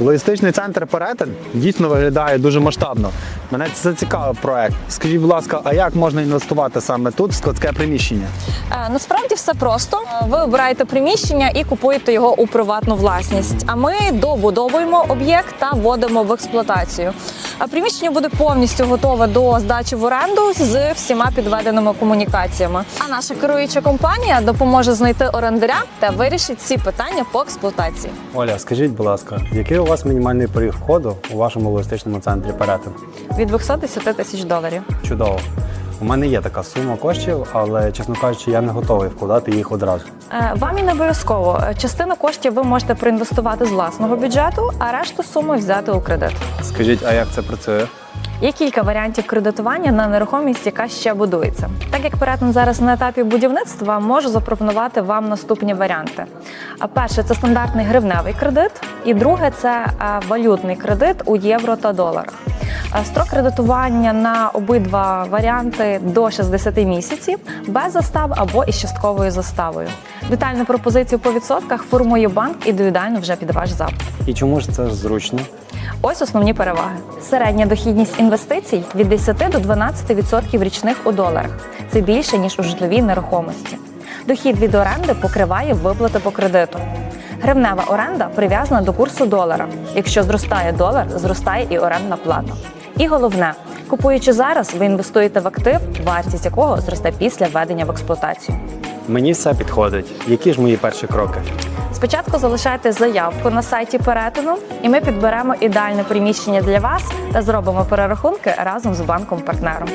Логістичний центр перетин дійсно виглядає дуже масштабно. Мене це зацікавив проект. Скажіть, будь ласка, а як можна інвестувати саме тут, в складське приміщення? Е, Насправді все просто. Е, Ви обираєте приміщення і купуєте його у приватну власність. А ми добудовуємо об'єкт та вводимо в експлуатацію. А приміщення буде повністю готове до здачі в оренду з всіма підведеними комунікаціями. А наша керуюча компанія допоможе знайти орендаря та вирішить всі питання по експлуатації. Оля, скажіть, будь ласка, який у вас мінімальний поріг входу у вашому логістичному центрі перетин? Від 210 тисяч доларів. Чудово. У мене є така сума коштів, але чесно кажучи, я не готовий вкладати їх одразу. Е, Вам і не обов'язково. Е, Частину коштів ви можете проінвестувати з власного бюджету, а решту суми взяти у кредит. Скажіть, а як це працює? Є кілька варіантів кредитування на нерухомість, яка ще будується. Так як перетин зараз на етапі будівництва, можу запропонувати вам наступні варіанти. Перше це стандартний гривневий кредит, і друге це е, валютний кредит у євро та доларах. Строк кредитування на обидва варіанти до 60 місяців без застав або із частковою заставою. Детальну пропозицію по відсотках формує банк індивідуально вже під ваш запит. І чому ж це зручно? Ось основні переваги: середня дохідність інвестицій від 10 до 12% річних у доларах. Це більше ніж у житловій нерухомості. Дохід від оренди покриває виплати по кредиту. Гривнева оренда прив'язана до курсу долара. Якщо зростає долар, зростає і орендна плата. І головне, купуючи зараз, ви інвестуєте в актив, вартість якого зросте після введення в експлуатацію. Мені все підходить. Які ж мої перші кроки? Спочатку залишайте заявку на сайті перетину, і ми підберемо ідеальне приміщення для вас та зробимо перерахунки разом з банком-партнером.